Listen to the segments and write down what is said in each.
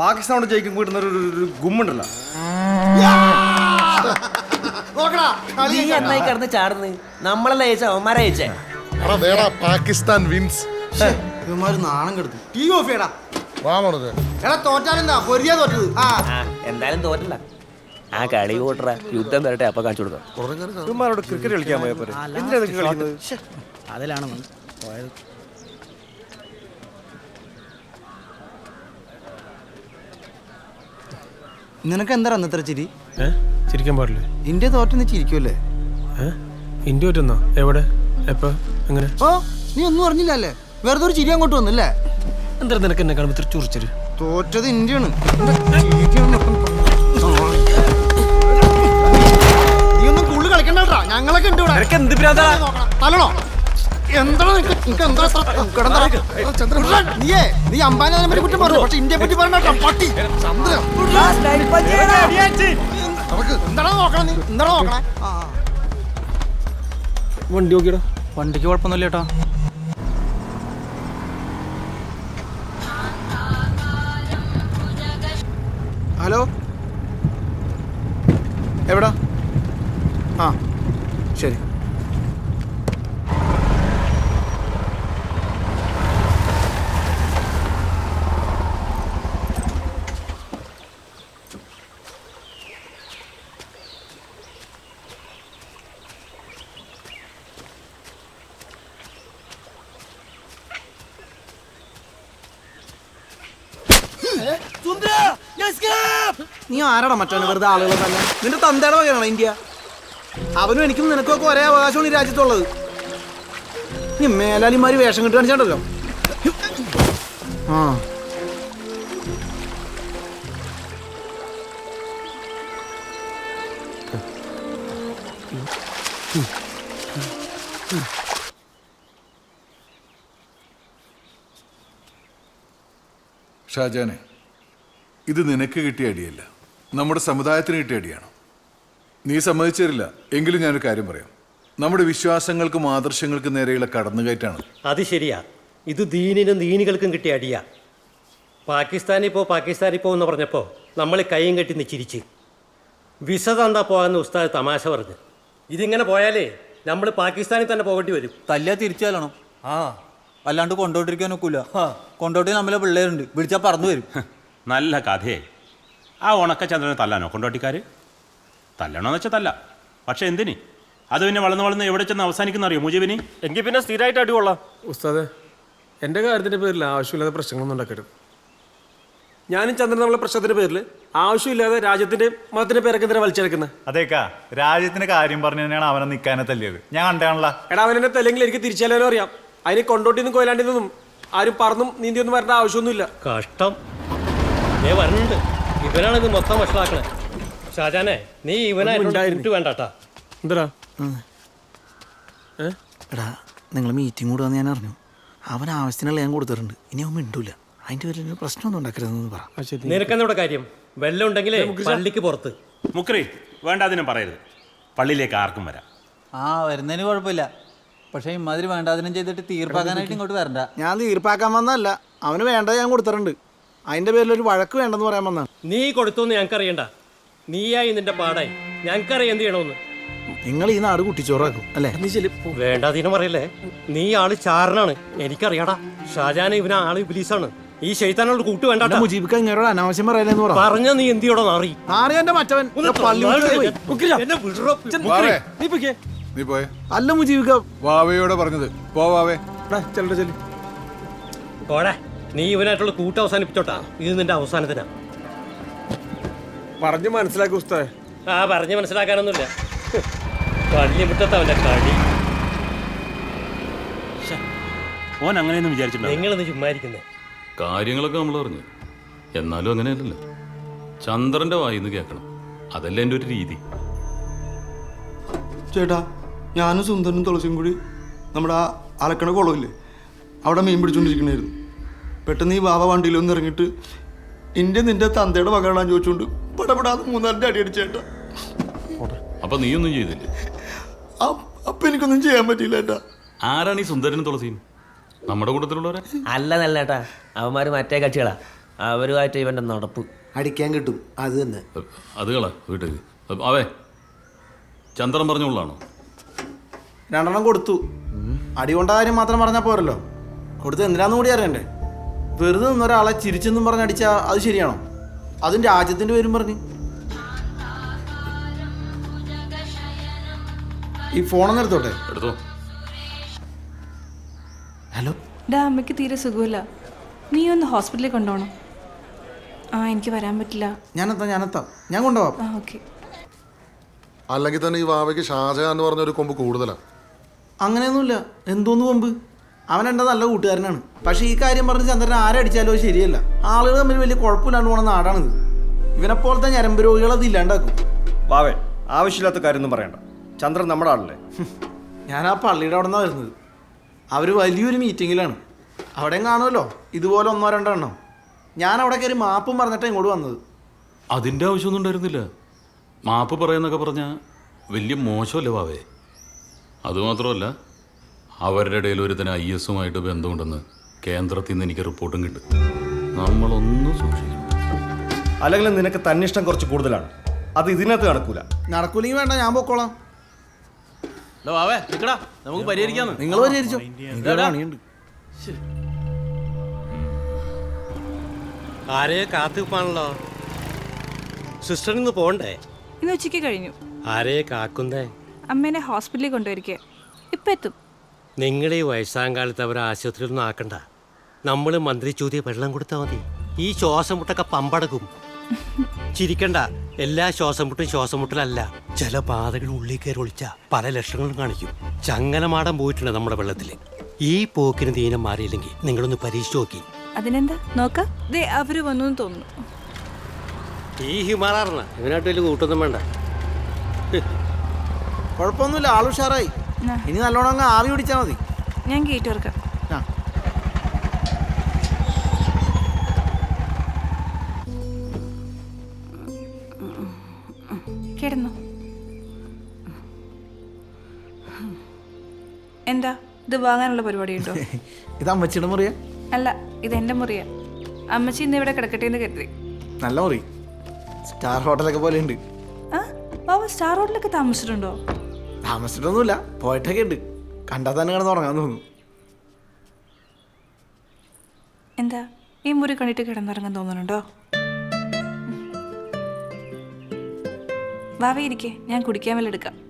പാകിസ്ഥാനോട് ജയിക്കും കിട്ടുന്ന ഒരു- ഒരു- ഗുമ്മുണ്ടല്ലോ. നോക്കടാ കളി നീ എന്നായി കിടന്ന് ചാടുന്നു? നമ്മളല്ല അയച്ച അവന്മാരെ അയച്ചേ എടാ വേടാ പാകിസ്ഥാൻ വിൻസ് ഇവന്മാര് നാണം കെടുത്തു. ടീ ഓഫ് ചെയ്യടാ. വാമണത് എടാ തോറ്റാലെന്താ? പൊരിയാ തോറ്റത്. ആ. ആ എന്തായാലും തോറ്റല്ല. ആ കളി കൂട്ടറ. യുദ്ധം തരട്ടെ അപ്പൊ കാണിച്ചു കൊടുക്കാം. ഇവന്മാരോട് ക്രിക്കറ്റ് കളിക്കാൻ പോയപ്പോ എന്തിനാ ഇതൊക്കെ കളിക്കുന്നത്. അതിലാണ് പോയത്. നിനക്ക് എന്താ അന്നത്ര ചിരി? ചിരിക്കാൻ പാടില്ല? ഇന്ത്യ തോറ്റെന്ന് ചിരിക്കുമല്ലേ ഇന്ത്യ തോറ്റെന്നോ? എവിടെ? എപ്പോ? എങ്ങനെ? ഓ നീ ഒന്നും അറിഞ്ഞില്ലല്ലേ? വെറുതെ ഒരു ചിരി അങ്ങോട്ട് വന്നല്ലേ? എന്താ നിനക്ക് എന്നെ കാണുമ്പോൾ ചുറിച്ചൊരു തോറ്റത് ഇന്ത്യയാണ്. നീ ഒന്നും കൂടുതൽ കളിക്കണ്ടാ ഞങ്ങളൊക്കെ ഉണ്ട് ഇവിടെ. നിനക്ക് നീയേ നീ അംബാനി അതിനെ പറ്റി കുറ്റം പറഞ്ഞു പക്ഷെ ഇന്ത്യയെ പറ്റി പറഞ്ഞ പട്ടി. എന്താണ് നോക്കണം നീ? എന്താണ് നോക്കണേ? ആ, ആ. വണ്ടി നോക്കിയടാ. വണ്ടിക്ക് കുഴപ്പമൊന്നുമില്ല ചേട്ടാ ഹലോ? എവിടാ? ആ ശരി നീ ആരാടാ മറ്റവന് വെറുതെ ആളുകൾ തന്നെ. നിന്റെ തന്തയുടെ വകയാണോ ഇന്ത്യ? അവനും എനിക്കും നിനക്കൊക്കെ ഒരേ അവകാശമാണ് ഈ രാജ്യത്തുള്ളത്. നീ മേലാലിമാര് വേഷം കിട്ടി കാണിച്ചാണ്ടല്ലോ. ആ. ഷാജാനെ ഇത് നിനക്ക് കിട്ടിയ അടിയല്ല. നമ്മുടെ സമുദായത്തിന് കിട്ടിയ അടിയാണ്. നീ സമ്മതിച്ചില്ല എങ്കിലും ഞാനൊരു കാര്യം പറയാം. നമ്മുടെ വിശ്വാസങ്ങൾക്കും ആദർശങ്ങൾക്കും നേരെയുള്ള കടന്നുകയറ്റാണ്. അത് ശരിയാ. ഇത് ദീനിനും ദീനികൾക്കും കിട്ടിയ അടിയാ. പാകിസ്ഥാനിൽ പോ പാകിസ്ഥാനിൽ പോ എന്ന് പറഞ്ഞപ്പോൾ നമ്മൾ കൈയും കെട്ടി നിച്ചിരിച്ച് വിസ തന്നാ പോകാമെന്ന് ഉസ്താദ് തമാശ പറഞ്ഞു. ഇതിങ്ങനെ പോയാലേ നമ്മൾ പാകിസ്ഥാനിൽ തന്നെ പോകേണ്ടി വരും. തല്ലിയാ തിരിച്ചാലാണോ? ആ. അല്ലാണ്ട് കൊണ്ടോട്ടിരിക്കാൻ ഒക്കില്ല കൊണ്ടോട്ടി നമ്മളെ പിള്ളേരുണ്ട്. വിളിച്ചാൽ പറഞ്ഞു വരും. നല്ല കഥയെ. ആ ഉണക്കചന്ദ്രനെ തല്ലാനോ? കൊണ്ടോട്ടിക്കാർ തല്ലണോന്ന് വെച്ചാൽ തല്ല. പക്ഷെ എന്തിന്? അത് പിന്നെ വളർന്ന് വളർന്ന് എവിടെ ചെന്ന് അവസാനിക്കുന്ന അറിയോ മുജീബിനി? എങ്കിൽ പിന്നെ സ്ഥിരമായിട്ട് അടി ഉസ്താദ് ഉസ്താദെ എന്റെ കാര്യത്തിന്റെ പേരിൽ ആവശ്യമില്ലാതെ പ്രശ്നങ്ങളൊന്നും ഉണ്ടാക്കരുത്. ഞാനും ചന്ദ്രൻ നമ്മളെ പ്രശ്നത്തിന്റെ പേരിൽ ആവശ്യമില്ലാതെ രാജ്യത്തിന്റെ മതത്തിന്റെ പേരൊക്കെ എന്തിനാ വലിച്ചെടുക്കുന്നത് അതേക്കാ രാജ്യത്തിന്റെ കാര്യം പറഞ്ഞു തന്നെയാണ് അവനെ നിൽക്കാനെ തല്ലിയത്. ഞാൻ കണ്ടാണല്ലോ. എടാ അവനെ തല്ലെങ്കിൽ എനിക്ക് തിരിച്ചാലും അറിയാം. അതിന് കൊണ്ടോട്ടിന്നും കൊയിലാണ്ടിന്നും ആരും പറന്നും നീന്തിയൊന്നും വരേണ്ട ആവശ്യമൊന്നുമില്ല. കഷ്ടം. ഏ വരണുണ്ട്. ഇവനാണ് ഇത് മൊത്തം വഷളാക്കണേ. ഷാജാനെ നീ ഇവനെ ഇവനായിട്ട് വേണ്ടാട്ടാ എന്താ എടാ നിങ്ങൾ മീറ്റിംഗ് കൂടെ വന്ന് ഞാൻ അറിഞ്ഞു. അവൻ ആവശ്യത്തിനുള്ള ഞാൻ കൊടുത്തിട്ടുണ്ട്. ഇനി അവൻ മിണ്ടൂല. അതിന്റെ പേരിൽ പ്രശ്നമൊന്നും ഉണ്ടാക്കരുതെന്ന് പറ. ആ എന്നോട് നിനക്കെന്നോടെ കാര്യം? വെള്ളം ഉണ്ടെങ്കിലേ പള്ളിക്ക് പുറത്ത്. മുക്രി വേണ്ട അതിനും പറയരുത്. പള്ളിയിലേക്ക് ആർക്കും വരാം. ആ വരുന്നതിന് കുഴപ്പമില്ല. പക്ഷേ ഇമാതിരി വേണ്ടാതിനും ചെയ്തിട്ട് തീർപ്പാക്കാനായിട്ട് ഇങ്ങോട്ട് വരണ്ട. ഞാൻ തീർപ്പാക്കാൻ വന്നതല്ല. അവന് വേണ്ടത് ഞാൻ കൊടുത്തിട്ടുണ്ട്. അതിന്റെ പേരിൽ ഒരു വഴക്ക് വേണ്ടെന്ന് പറയാൻ വന്നാണ് നീ കൊടുത്തോന്ന് ഞങ്ങൾക്കറിയണ്ട. നീയായി നിന്റെ പാടായി. ഞങ്ങൾക്കറിയാം എന്ത് ചെയ്യണമെന്ന്. നിങ്ങൾ ഈ നാട് കുട്ടിച്ചോറാക്കും അല്ലേ? നീ ചെല്ലി വേണ്ടാതീനം പറയല്ലേ? നീ ആൾ ചാരനാണ്. എനിക്കറിയാടാ ഷാജാന ഇവന ആൾ ഇബ്ലീസാണ്. ഈ ശൈത്താനോട് കൂട്ട് വേണ്ട ജീവിക്കാൻ ഇങ്ങനോട് അനാവശ്യം പറയലെന്ന് പറ. പറഞ്ഞ നീ എന്തിയോടെ നാറി നാളെ എന്റെ മറ്റവൻ. നീ പോയെ. അല്ല മുജീബിക്ക. വാവയോടെ പറഞ്ഞത്. പോ വാവേ. ചെല്ലു ചെല്ലി. പോടാ. നീ ഇവനായിട്ടുള്ള കൂട്ട അവസാനിപ്പിച്ചോട്ടാ. ഇത് നിന്റെ അവസാനത്തിനാ. പറഞ്ഞു മനസ്സിലാക്കി ഉസ്താ ആ പറഞ്ഞു മനസ്സിലാക്കാനൊന്നുമില്ല. പള്ളിമുറ്റത്ത് അവന്റെ കളി ഓൻ അങ്ങനെയൊന്നും വിചാരിച്ചിട്ടില്ല നിങ്ങളൊന്ന് ചുമ്മാരിക്കുന്നേ കാര്യങ്ങളൊക്കെ നമ്മൾ പറഞ്ഞു എന്നാലും അങ്ങനെയല്ലല്ലോ. ചന്ദ്രന്റെ വായിന്ന് കേൾക്കണം. അതല്ലേ എന്റെ ഒരു രീതി. ചേട്ടാ ഞാനും സുന്ദരനും തുളസിയും കൂടി നമ്മുടെ ആ അലക്കണ കുളമില്ലേ? അവിടെ മീൻ പിടിച്ചോണ്ടിരിക്കണായിരുന്നു. പെട്ടെന്ന് ഈ ബാബ വണ്ടിയിൽ ഒന്ന് ഇറങ്ങിയിട്ട് എന്റെ നിന്റെ തന്തയുടെ മകളാന്ന് ചോദിച്ചുകൊണ്ട് പടപെടാന്ന് മൂന്നാലിന്റെ അടി അടിച്ചേട്ടാ. അപ്പൊ നീയൊന്നും ചെയ്തില്ലേ? അപ്പൊ എനിക്കൊന്നും ചെയ്യാൻ പറ്റിയില്ല ഏട്ടാ. ആരാണ് ഈ സുന്ദരനും തുളസിയും? നമ്മുടെ കൂട്ടത്തിലുള്ളവരെ? അല്ല നല്ല ഏട്ടാ. അവന്മാര് മറ്റേ കക്ഷികളാ. അവരുമായിട്ട് ഇവന്റെ നടപ്പ്. അടിക്കാൻ കിട്ടും. അത് തന്നെ. അത് കളാ വീട്ടിൽ അവേ ചന്ദ്രൻ പറഞ്ഞുള്ളാണോ രണ്ടെണ്ണം കൊടുത്തു. അടി കൊണ്ട കാര്യം മാത്രം പറഞ്ഞാൽ പോരല്ലോ. കൊടുത്ത് എന്തിനാന്ന് കൂടി അറിയണ്ടേ? വെറുതെ നിന്നൊരാളെ ചിരിച്ചെന്നും പറഞ്ഞ് അടിച്ചാൽ അത് ശരിയാണോ? അതും രാജ്യത്തിന്റെ പേരും പറഞ്ഞ്. ഈ ഫോണൊന്നും എടുത്തോട്ടെ? എടുത്തോ. ഹലോ? ഡാ അമ്മയ്ക്ക് തീരെ സുഖമില്ല. നീ ഒന്ന് ഹോസ്പിറ്റലിൽ കൊണ്ടുപോകണം. ആ എനിക്ക് വരാൻ പറ്റില്ല. ഞാനെത്താം ഞാനെത്താം. ഞാൻ കൊണ്ടുപോവാം. ആ ഓക്കെ. അല്ലെങ്കിൽ തന്നെ ഈ വാവയ്ക്ക് ഷാജഹാൻ എന്ന് പറഞ്ഞ ഒരു കൊമ്പ് കൂടുതലാണ് അങ്ങനെയൊന്നുമില്ല. എന്തോന്ന് കൊമ്പ്? അവൻ എന്റെ നല്ല കൂട്ടുകാരനാണ്. പക്ഷേ ഈ കാര്യം പറഞ്ഞ് ചന്ദ്രൻ ആരടിച്ചാലോ അത് ശരിയല്ല. ആളുകൾ തമ്മിൽ വലിയ കുഴപ്പമില്ലാണ്ട് പോണ നാടാണിത്. ഇവനെപ്പോലത്തെ ഞരമ്പ് രോഗികൾ അത് ഇല്ലാണ്ടാക്കും. വാവേ ആവശ്യമില്ലാത്ത കാര്യമൊന്നും പറയണ്ട. ചന്ദ്രൻ നമ്മുടെ ആളല്ലേ? ഞാൻ ആ പള്ളിയുടെ അവിടെ നിന്നാണ് വരുന്നത്. അവർ വലിയൊരു മീറ്റിങ്ങിലാണ്. അവിടെയും കാണുമല്ലോ. ഇതുപോലെ ഒന്നോ രണ്ടോ എണ്ണം. ഞാൻ അവിടെ കയറി മാപ്പും പറഞ്ഞിട്ടാണ് ഇങ്ങോട്ട് വന്നത്. അതിന്റെ ആവശ്യമൊന്നും ഉണ്ടായിരുന്നില്ല. മാപ്പ് പറയുന്നൊക്കെ പറഞ്ഞാൽ വലിയ മോശമല്ലേ വാവേ? അതുമാത്രമല്ല അവരുടെ ഇടയിൽ ഒരുത്തന് ഐ എസുമായിട്ട് ബന്ധമുണ്ടെന്ന് കേന്ദ്രത്തിൽ നിന്ന് എനിക്ക് റിപ്പോർട്ടും കിട്ടും. നമ്മളൊന്നും സൂക്ഷിക്കണം അല്ലെങ്കിൽ നിനക്ക് തന്നിഷ്ടം കുറച്ച് കൂടുതലാണ്. അത് ഇതിനകത്ത് നടക്കൂല. നടക്കൂലെങ്കിൽ വേണ്ട ഞാൻ പൊക്കോളാം. വാവേ നിക്കടാ. നമുക്ക് പരിഹരിക്കാന്ന്. നിങ്ങൾ പരിഹരിച്ചോ. ആരെയോ കാത്തുപ്പാണല്ലോ? സിസ്റ്റർ ഇന്ന് പോണ്ടേ ഇന്ന് ഉച്ചയ്ക്ക് കഴിഞ്ഞു. ആരെയെ കാക്കുന്നേ? അമ്മേനെ ഹോസ്പിറ്റലിൽ കൊണ്ടുവരിക ഇപ്പൊ എത്തും. നിങ്ങൾ ഈ വയസ്സാം കാലത്ത് അവരെ ആശുപത്രിയിലൊന്നും ആക്കണ്ട. നമ്മൾ മന്ത്രി ചോദ്യം വെള്ളം കൊടുത്താൽ മതി. ഈ ശ്വാസം മുട്ടൊക്കെ പമ്പടക്കും. ചിരിക്കണ്ട. എല്ലാ ശ്വാസം മുട്ടും ശ്വാസം മുട്ടലല്ല. ചില പാതകൾ ഉള്ളിൽ കയറി ഒളിച്ച പല ലക്ഷണങ്ങളും കാണിക്കും. ചങ്ങലമാടം പോയിട്ടുണ്ട് നമ്മുടെ വെള്ളത്തിൽ ഈ പോക്കിന് ദീനം മാറിയില്ലെങ്കിൽ നിങ്ങളൊന്ന് പരീക്ഷിച്ചു നോക്കി. അതിനെന്താ? നോക്കാം. ദേ അവർ വന്നു തോന്നുന്നു. ഈ ഹിമാറാറിന ഇവനായിട്ട് വലിയ കൂട്ടൊന്നും വേണ്ട. കുഴപ്പമൊന്നുമില്ല. ആളുഷാറായി. ഇനി നല്ലോണം അങ്ങ് ആവി പിടിച്ചാൽ മതി. ഞാൻ ഗേറ്റ് തുറക്കാം. കിടന്നു. എന്താ? ഇത് വാങ്ങാനുള്ള പരിപാടി ഉണ്ടോ ഇത് അമ്മച്ചിയുടെ മുറിയ? അല്ല ഇത് എന്റെ മുറിയ. അമ്മച്ചി ഇന്ന് ഇവിടെ കിടക്കട്ടെ എന്ന് കരുതി. നല്ല മുറി. സ്റ്റാർ ഹോട്ടലൊക്കെ പോലെ ഉണ്ട്. ആ? ബാബ സ്റ്റാർ ഹോട്ടലൊക്കെ താമസിച്ചിട്ടുണ്ടോ? താമസിച്ചിട്ടൊന്നുമില്ല. പോയിട്ടൊക്കെ ഉണ്ട് കണ്ടാൽ തന്നെ കിടന്ന് ഉറങ്ങാൻ തോന്നുന്നു എന്താ? ഈ മുറി കണ്ടിട്ട് കിടന്നിറങ്ങാൻ തോന്നുന്നുണ്ടോ? വാവേ ഇരിക്കേ. ഞാൻ കുടിക്കാൻ വല്ല എടുക്കാം.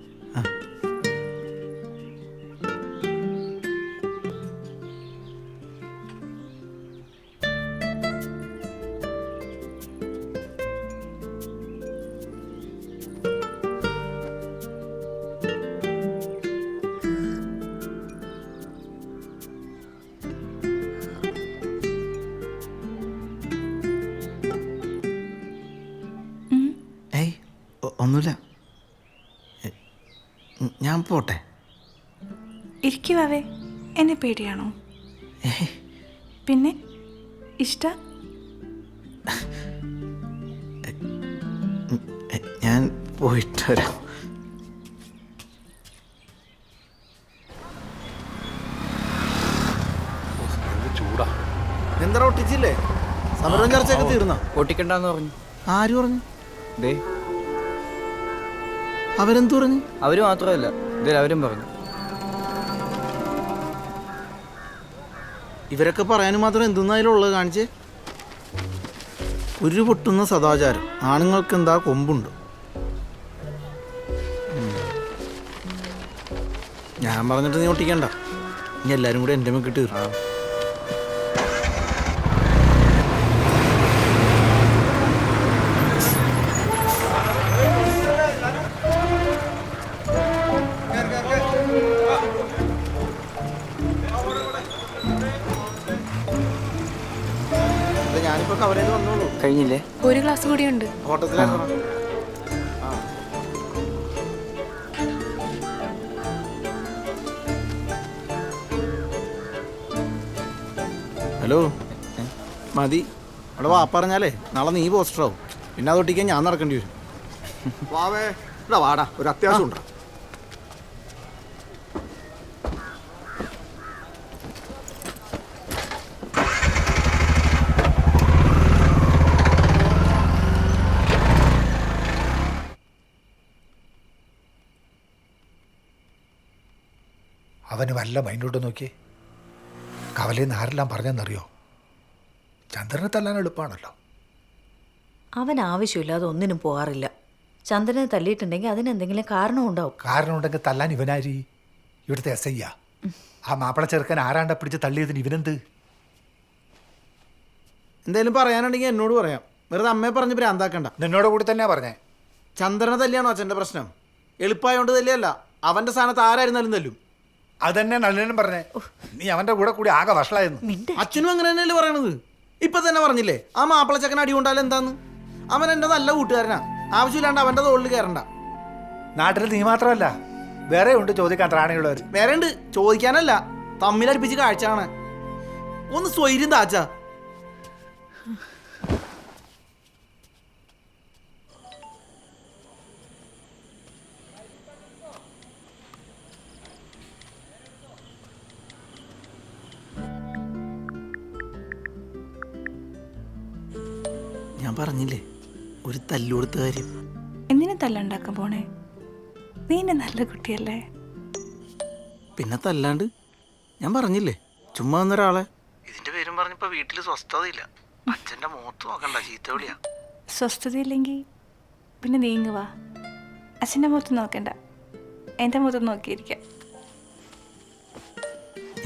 പേടിയാണോ? പിന്നെ ഇഷ്ട? എ, ഞാൻ പോയിട്ട് വരാം. ചൂടാ എന്താ ഒട്ടിച്ചില്ലേ? സമരം ചർച്ചയൊക്കെ തീർന്ന? ഒട്ടിക്കണ്ടെന്ന് പറഞ്ഞു. ആര് പറഞ്ഞു? ദേ. അവരെന്തു പറഞ്ഞു? അവർ മാത്രമല്ല ഇതിൽ അവരും പറഞ്ഞു. ഇവരൊക്കെ പറയാനും മാത്രം എന്തെന്നായാലും ഉള്ളത് കാണിച്ചേ? ഒരു പൊട്ടുന്ന സദാചാരം. ആണുങ്ങൾക്ക് എന്താ കൊമ്പുണ്ട് ഞാൻ പറഞ്ഞിട്ട് നീ ഒട്ടിക്കണ്ട. നീ എല്ലാരും കൂടെ എന്റെ മുക്കിട്ട് തീർക്കാം കഴിഞ്ഞില്ലേ? ഒരു ഗ്ലാസ് കൂടി ഉണ്ട് ഹലോ? മതി. അവിടെ വാ പറഞ്ഞാലേ നാളെ നീ പോസ്റ്റർ ആവും പിന്നെ അതൊട്ടിക്കാൻ ഞാൻ നടക്കേണ്ടി വരും. വാവേ ഇവിടെ വാടാ ഒരു അത്യാവശ്യം ഉണ്ടോ അവന് വല്ല മൈൻഡോട്ട് നോക്കിയേ? കവലയിൽ നിന്ന് ആരെല്ലാം പറഞ്ഞെന്നറിയോ? ചന്ദ്രനെ തല്ലാൻ എളുപ്പമാണല്ലോ അവൻ ആവശ്യമില്ലാതെ ഒന്നിനും പോകാറില്ല. ചന്ദ്രനെ തല്ലിയിട്ടുണ്ടെങ്കിൽ അതിനെന്തെങ്കിലും കാരണം ഉണ്ടാവും കാരണം ഉണ്ടെങ്കിൽ തല്ലാൻ ഇവനാരി? ഇവിടുത്തെ എസ് ഐയാ ആ മാപ്പിള ചെറുക്കൻ ആരാണ്ട പിടിച്ച് തള്ളിയതിന് ഇവനെന്ത്? എന്തെങ്കിലും പറയാനുണ്ടെങ്കിൽ എന്നോട് പറയാം. വെറുതെ അമ്മയെ പറഞ്ഞ് ഭ്രാന്താക്കണ്ട. നിന്നോട് കൂടി തന്നെയാ പറഞ്ഞേ. ചന്ദ്രനെ തല്ലിയാണോ അച്ഛന്റെ പ്രശ്നം? എളുപ്പമായോണ്ട് തല്ലിയല്ല. അവന്റെ സ്ഥാനത്ത് ആരായിരുന്നാലും തല്ലും. അതന്നെ നളിനും പറഞ്ഞേ. നീ അവന്റെ കൂടെ കൂടി ആകെ വഷളായിരുന്നു. അച്ഛനും അങ്ങനെ തന്നെയല്ലേ പറയണത്? ഇപ്പൊ തന്നെ പറഞ്ഞില്ലേ ആ മാപ്പിളച്ചക്കൻ അടി കൊണ്ടാലും എന്താന്ന്? അവൻ എന്റെ നല്ല കൂട്ടുകാരനാ. ആവശ്യമില്ലാണ്ട് അവന്റെ തോളിൽ കയറണ്ട. നാട്ടിൽ നീ മാത്രമല്ല വേറെ ഉണ്ട് ചോദിക്കാൻ ത്രാണിയുള്ളവർ വേറെ ഉണ്ട്. ചോദിക്കാനല്ല തമ്മിലടിപ്പിച്ച് കാഴ്ച കാണാൻ ഒന്ന് സ്വൈര്യം താച്ചാ. പറഞ്ഞില്ലേ? ഒരു തല്ലുകൊടുത്ത കാര്യം. എന്തിനു തല്ലുണ്ടാക്കാൻ പോണേ? നീ എന്നെ നല്ല കുട്ടിയല്ലേ. പിന്നെ തല്ലാണ്ട്? ഞാൻ പറഞ്ഞില്ലേ? ചുമ്മാ വന്നൊരാളെ ഇതിന്റെ പേരും പറഞ്ഞപ്പോ വീട്ടിൽ സ്വസ്ഥതയില്ല. അച്ഛന്റെ മുഖത്ത് നോക്കണ്ട ചീത്ത വിളിയാ. സ്വസ്ഥതയില്ലെങ്കിൽ പിന്നെ നീങ്ങുക അച്ഛന്റെ അച്ഛന്റെ മുഖത്ത് നോക്കണ്ട. എന്റെ മുഖത്ത് നോക്കിയിരിക്കാം.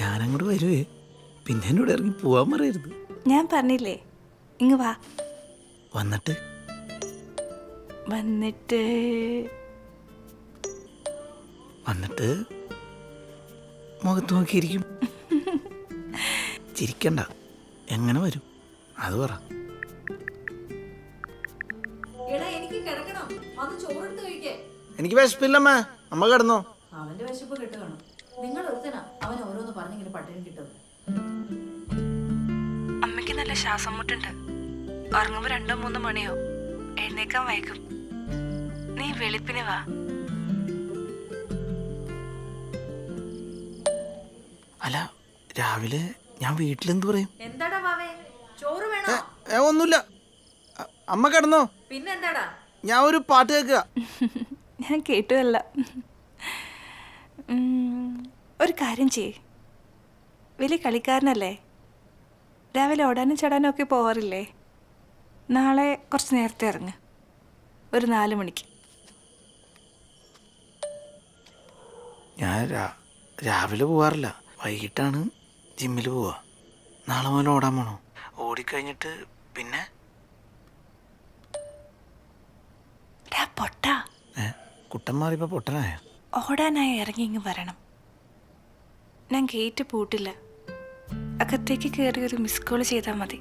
ഞാനങ്ങോട്ട് വരുവേ. പിന്നെ എന്നോട് ഇറങ്ങി പോവാൻ പറയരുത്. ഞാൻ പറഞ്ഞില്ലേ? ഇങ്ങ് വാ. വന്നിട്ട്? വന്നിട്ട്. വന്നിട്ട് മുഖത്ത് നോക്കിയിരിക്കും. ചിരിക്കണ്ട. എങ്ങനെ വരും? അത് പറ. എനിക്ക് വിശപ്പില്ലമ്മേ. അമ്മ കിടന്നോ? അവന്റെ വിശപ്പ് കിട്ടുകയാണ്. കാണും നിങ്ങൾ ഒരുത്തനാ അവൻ ഓരോന്ന് പറഞ്ഞിങ്ങനെ പട്ടിണി കിട്ടും അമ്മയ്ക്ക് നല്ല ശ്വാസം മുട്ടുണ്ട്. ഉറങ്ങുമ്പോൾ രണ്ടോ മൂന്നോ മണിയോ എഴുന്നേക്കാൻ വൈകും. നീ വെളുപ്പിന് വാ. അല്ല രാവിലെ ഞാൻ വീട്ടിൽ എന്ത് പറയും? എന്താടാ വാവേ? ചോറ് വേണോ? ഏ ഒന്നുമില്ല. അ- അമ്മ കിടന്നോ? പിന്നെന്താടാ? ഞാൻ ഒരു പാട്ട് കേൾക്കുക. ഞാൻ കേട്ടതല്ല. ഉം, ഒരു കാര്യം ചെയ്യ്. വലിയ കളിക്കാരനല്ലേ? രാവിലെ ഓടാനും ചടാനും ഒക്കെ പോവാറില്ലേ? നാളെ കുറച്ച് നേരത്തെ ഇറങ്ങ്. ഒരു നാല് മണിക്ക്. ഞാൻ രാവിലെ പോവാറില്ല. വൈകിട്ടാണ് ജിമ്മിൽ പോവാ. നാളെ മുതൽ ഓടാൻ പോണോ? ഓടിക്കഴിഞ്ഞിട്ട് പിന്നെ? പൊട്ട. കുട്ടൻ മാറിയപ്പോ പൊട്ടനായ? ഓടാനായി ഇറങ്ങി ഇങ്ങ് വരണം. ഞാൻ ഗേറ്റ് പൂട്ടില്ല. അകത്തേക്ക് കയറി ഒരു മിസ് കോൾ ചെയ്താൽ മതി.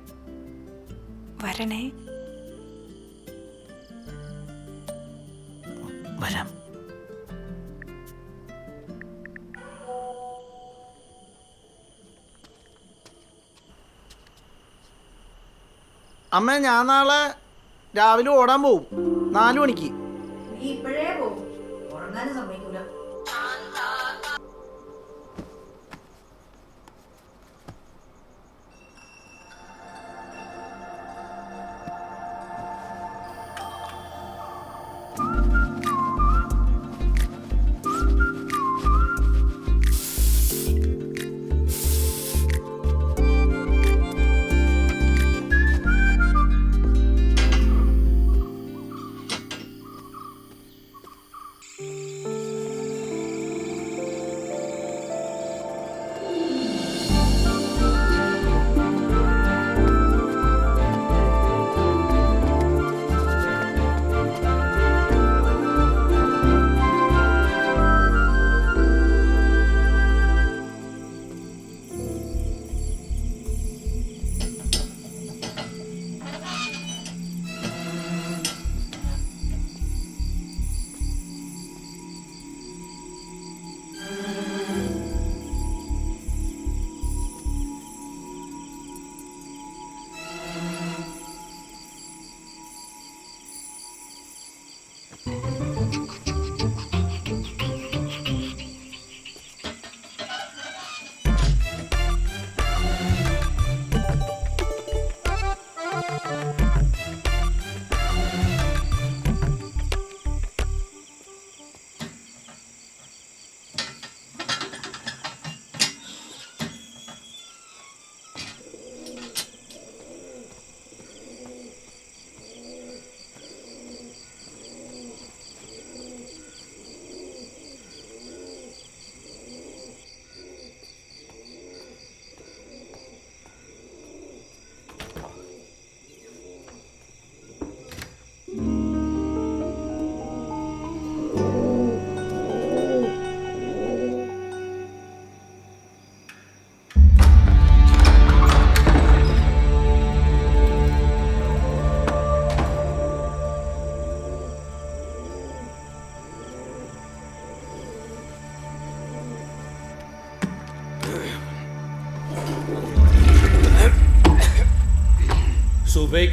വരണേ. വരാം. അമ്മ ഞാൻ നാളെ രാവിലെ ഓടാൻ പോവും. നാലു മണിക്ക്. നീ ഇപ്പോഴേ പോകും ഉറങ്ങാനും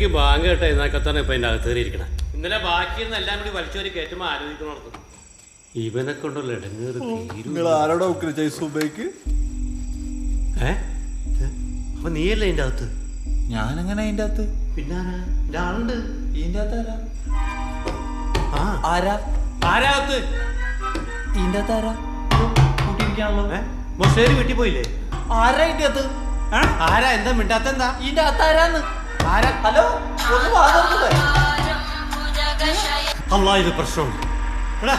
സുബൈക്ക് ബാങ്ക് കേട്ട എന്നൊക്കെത്താണ് ഇപ്പൊ എന്റെ അകത്ത് കയറിയിരിക്കണം. ഇന്നലെ ബാക്കി എല്ലാം കൂടി വലിച്ചോരി കയറ്റുമ്പോ ആലോചിക്കണം ഇവനെ കൊണ്ടുള്ള ഇടങ്ങേറ് നിങ്ങൾ ആരോടാ ഉക്രിച്ച സുബൈക്ക്? ഏ? അപ്പൊ നീയല്ലേ എന്റെ അകത്ത്? ഞാനെങ്ങനെ അതിന്റെ അകത്ത്. പിന്നെ ആളുണ്ട്. ഇതിന്റെ അകത്ത് ആരാ? ആ. ആരാ? ആരാകത്ത് ഇതിന്റെ അകത്ത് ആരാ? കൂട്ടിയിരിക്കാണല്ലോ. മൊസേര് വീട്ടിൽ പോയില്ലേ? ആരാ ഇതിന്റെ അകത്ത്? ആരാ? എന്താ മിണ്ടാത്ത എന്താ? ഇതിന്റെ അകത്ത് ആരാന്ന്? ആരാ ഹലോ? അല്ലാ ഇത് പ്രശ്നമുണ്ട്. എടാ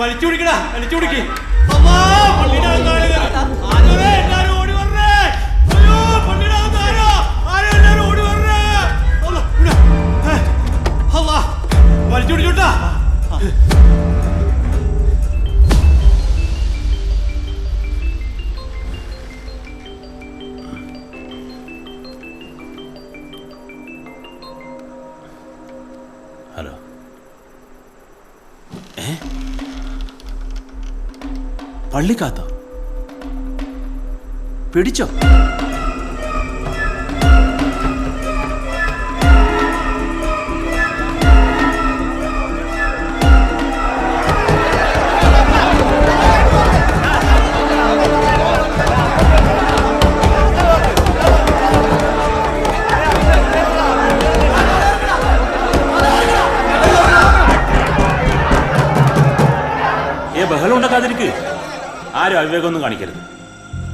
വലിച്ചു പിടിക്കടാ വലിച്ചു പിടിക്ക്. വലിച്ചു പിടിച്ചോട്ടാ. പള്ളിക്കാത്ത പിടിച്ചോ. ബഹളം ഉണ്ടാക്കാതിരിക്ക്. ആരും അവിവേകമൊന്നും കാണിക്കരുത്.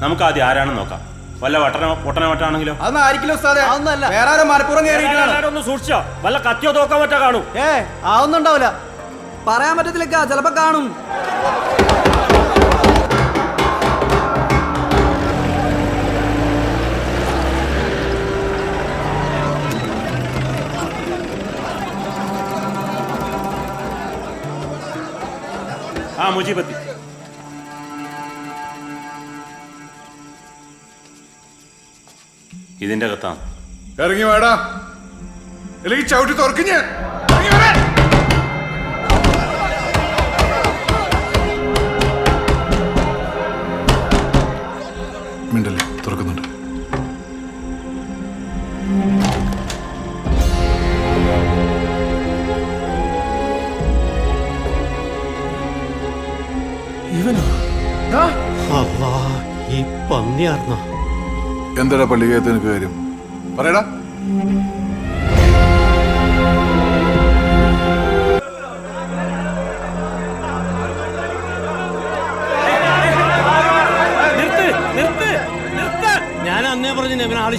നമുക്ക് ആദ്യം ആരാണെന്ന് നോക്കാം. വല്ല വട്ടന പൊട്ടന വട്ടാണെങ്കിലോ അതൊന്നും ആയിരിക്കില്ല അതൊന്നല്ല വേറെ ആരോ മലപ്പുറം കയറിയിട്ടാണ് ഒന്ന് സൂക്ഷിച്ചോ. വല്ല കത്തിയോ തോക്കാൻ പറ്റാ കാണും. ഏ അതൊന്നും ഉണ്ടാവില്ല. പറയാൻ പറ്റത്തില്ല ചിലപ്പോ കാണും. ആ മുജീബത്തി. ഇതിന്റെ അകത്താണ് ഇറങ്ങി വേടാ. അല്ലെങ്കിൽ ചവിട്ടി തുറക്കിഞ്ഞ് ഞാൻ. മിണ്ടല്ലേ? തുറക്കുന്നുണ്ട്. ഇവനോ? അല്ലാ ഈ പന്നിയാർന്ന? എന്താടാ പള്ളിക്കകത്ത് നിനക്ക് കാര്യം? പറയടാ. ആൾ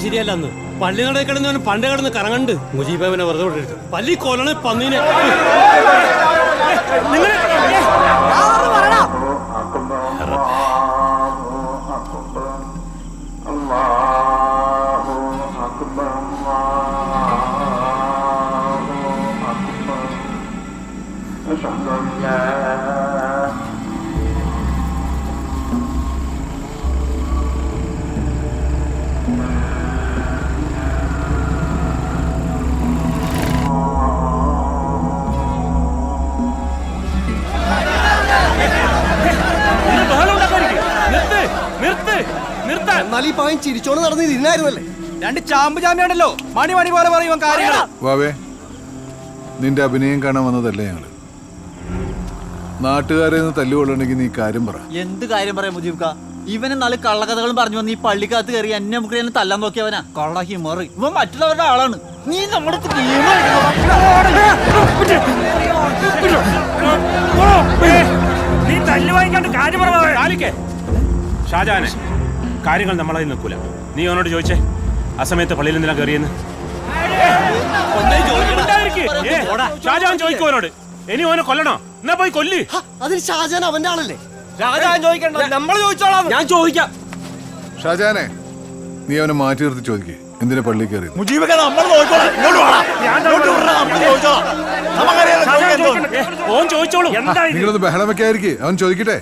പള്ളി നടയിൽ കിടന്നവൻ പണ്ട് കിടന്ന് കറങ്ങണ്ട്. മുജീബ് അവനെ വെറുതെ വിട്ടിട്ട്. പള്ളി കൊല്ലണ പന്നീനെ. നിർത്ത് എന്നാൽ ഈ ചിരിച്ചോണ്ട് നടന്ന് ഇരുന്നായിരുന്നല്ലേ? രണ്ട് ചാമ്പ് ചാമ്പ്യാണല്ലോ. മണി മണി പോലെ പറയും കാര്യങ്ങൾ വാവേ നിന്റെ അഭിനയം കാണാൻ വന്നതല്ലേ ഞങ്ങൾ? നാട്ടുകാരെ നിന്ന് തല്ലുകൊള്ളണമെങ്കിൽ നീ കാര്യം പറ. എന്ത് കാര്യം പറയാം മുജീബ്ക്ക? ഇവനെ നാല് കള്ളക്കഥകളും പറഞ്ഞു വന്ന് ഈ പള്ളിക്കകത്ത് കയറി എന്നെ നമുക്ക് എന്നെ തല്ലാൻ നോക്കിയവനാ. കള്ള ഹിമർ ഇവൻ മറ്റുള്ളവരുടെ ആളാണ്. നീ നമ്മുടെ നീ തല്ലു വാങ്ങിക്കാണ്ട് കാര്യം പറഞ്ഞേ ഷാജാനെ. കാര്യങ്ങൾ നമ്മളതിൽ നിൽക്കൂല. നീ അവനോട് ചോദിച്ചേ ആ സമയത്ത് പള്ളിയിൽ എന്തിനാ കയറിയെന്ന്? ഷാജാൻ ചോദിക്കും അവനോട്. ഇനി ഓനെ കൊല്ലണോ? എന്നാ പോയി കൊല്ല്. അതിന് ഷാജാൻ അവന്റെ ആളല്ലേ? ചോദിക്കണ്ട. നമ്മൾ ചോദിച്ചോളാം. ഞാൻ ചോദിക്കാം. ഷാജാനെ നീ അവനെ മാറ്റി നിർത്തി ചോദിക്കേ. എന്തിനാ പള്ളി കയറി മുജീബൊക്കെ നമ്മൾ നോക്കിക്കോളാം ഇങ്ങോട്ട് വാടാ. ഇങ്ങോട്ട് വിടടാ, നമ്മൾ ചോദിച്ചോളാം. നമുക്കറിയാലോ ചോദിക്കാൻ എന്തോ. ഓൻ ചോദിച്ചോളൂ. എന്താ ഇത്? നിങ്ങളൊന്ന് ബഹളം വെക്കാതിരിക്കേ അവൻ ചോദിക്കട്ടെ.